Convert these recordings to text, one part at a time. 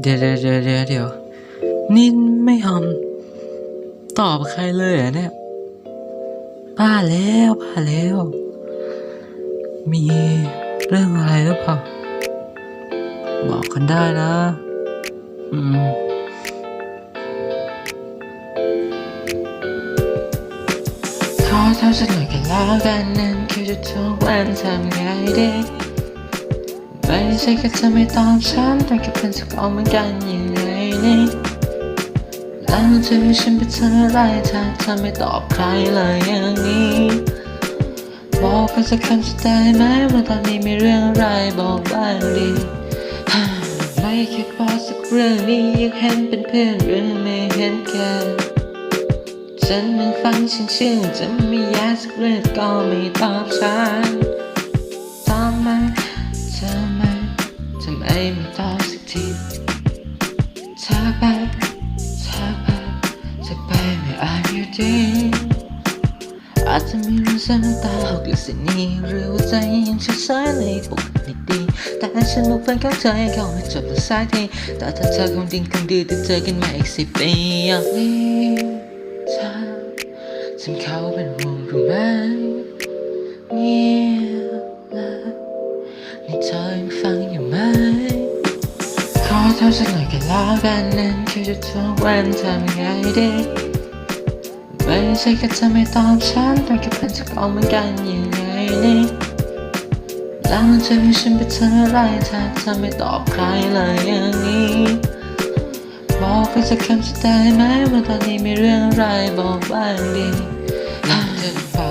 เดี๋ยวเดี๋ยวเดี๋ยวเดี๋ยวเดี๋ยวนี่ไม่ยอมตอบใครเลยเหรอเนี่ยบ้าแล้วบ้าแล้ว มีเรื่องอะไรหรือเปล่าบอกกันได้นะ อืมขอเท่าสักหน่อยกันแล้วกันนั่นคือจะทุกวันทำไงดี ไม่ใช่แค่เธอไม่ตอบฉันแต่ก็เป็นสักเอาเหมือนกันยังไงนี่แล้วจะให้ฉันไปทำอะไรถ้าเธอไม่ตอบใครเลยอย่างนี้บอกไปสักคำสุดท้ายไหมว่าตอนนี้มีเรื่องอะไรบอกบ้างดีไม่คิดว่าสักเรื่องนี้ยังเห็นเป็นเพื่อนหรือไม่เห็นแก่ฉันนั่งฟังฉันชื่นจะไม่อยากสักเรื่องก็ไม่ตอบฉัน ไมไม่ตอบสักทีถ้าไปถ้าไปถ้าไปไม่อาจอยู่ดีอาจจะมีเรื่องเส้นน้ำตาหกหรือสิ่งนี้หรือว่าใจยังช้าๆในปกติดีแต่ฉันบอกเพื่อนเข้าใจเขาให้จบแล้วสักทีแต่ถ้าเธอคงดิ้งคงดีจะเจอกันมาอีกสิบปีอย่างนี้เธอฉันเขาเป็นห่วงรู้ไหม เท่าสักหน่อยกันแล้วกันนั่นคือจะทุกวันทำไงดีไม่ใช่แค่เธอไม่ตอบฉันแต่ก็เป็นสักอาเหมือนกันยังไงนี่แล้วมันจะให้ฉันไปทำอะไรถ้าเธอไม่ตอบใครเลยอย่างนี้บอกไปสักคำสุดท้ายไหมว่าตอนนี้มีเรื่องอะไรบอกบ้างดี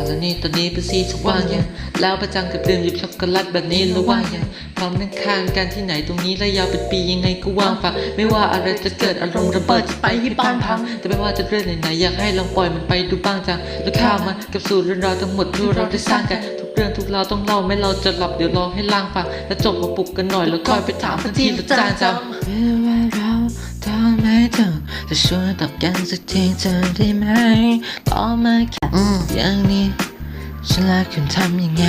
เธอฝ่าตอนนี้ตอนนี้เป็นสีทุกวันยังแล้วประจังกับเดิมหยิบช็อกโกแลตแบบนี้หรือว่ายังความนั่งข้างกันที่ไหนตรงนี้และยาวเป็นปียังไงก็ว่างฝากไม่ว่าอะไรจะเกิดอารมณ์ระเบิดจะไปที่บ้านพังแต่ไม่ว่าจะเรื่องไหนๆอยากให้ลองปล่อยมันไปดูบ้างจังแล้วข้ามมันกับสู่เรื่องราวทั้งหมดที่เราได้สร้างกันทุกเรื่องทุกราวต้องเล่าไม่เราจะหลับเดี๋ยวรอให้ล่างฟังแล้วจบมาปลุกกันหน่อยแล้วค่อยไปถามทันทีละจานจำเมื่อว่าเราทำไม่ถูกจะช่วยตอบกันสักทีเธอได้ไหมตอบมาแค่อย่างนี้ ฉันและคุณทำยังไง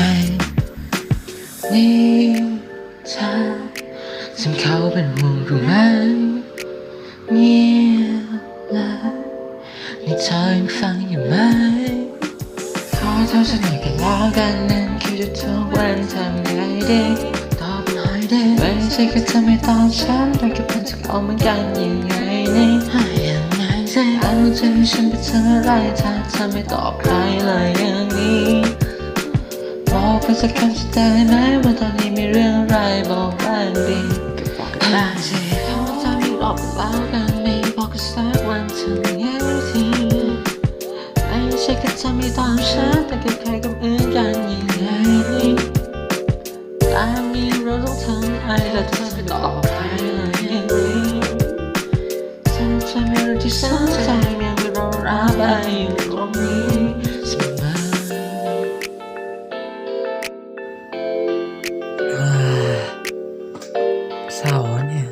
นี่เธอฉันเขาเป็นห่วงรู้ไหมเงียบเลยนี่เธอยังฟังอยู่ไหมขอเท่าสักหน่อยกันแล้วกันนั่นคือจะทุกวันทำไงดีตอบหน่อยได้ไม่ใช่แค่เธอไม่ตอบฉันแต่ก็เป็นสักเอาเหมือนกันยังไงนี่ยังไงใช่เอาใจฉันไปทำอะไรถ้าเธอไม่ตอบใครเลยอย่าง บอกไปสักคำสุดท้ายไหมว่าตอนนี้มีเรื่องอะไรบอกบ้างดีก็บอกกันบ้างสิเขาจะมีรอบแล้วกันไม่บอกกันสักวันทำยังไงทีไม่ใช่แค่เธอไม่ตามฉันแต่ก็ใครก็เหมือนกันยังไงนี่แต่มีเราต้องทำอะไรแล้วเธอไม่ตอบ เสาเนี่ย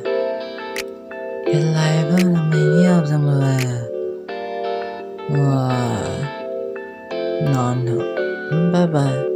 เป็นไรบ้างทำไมเงียบจังเลยว้านอนเถอะบ๊ายบาย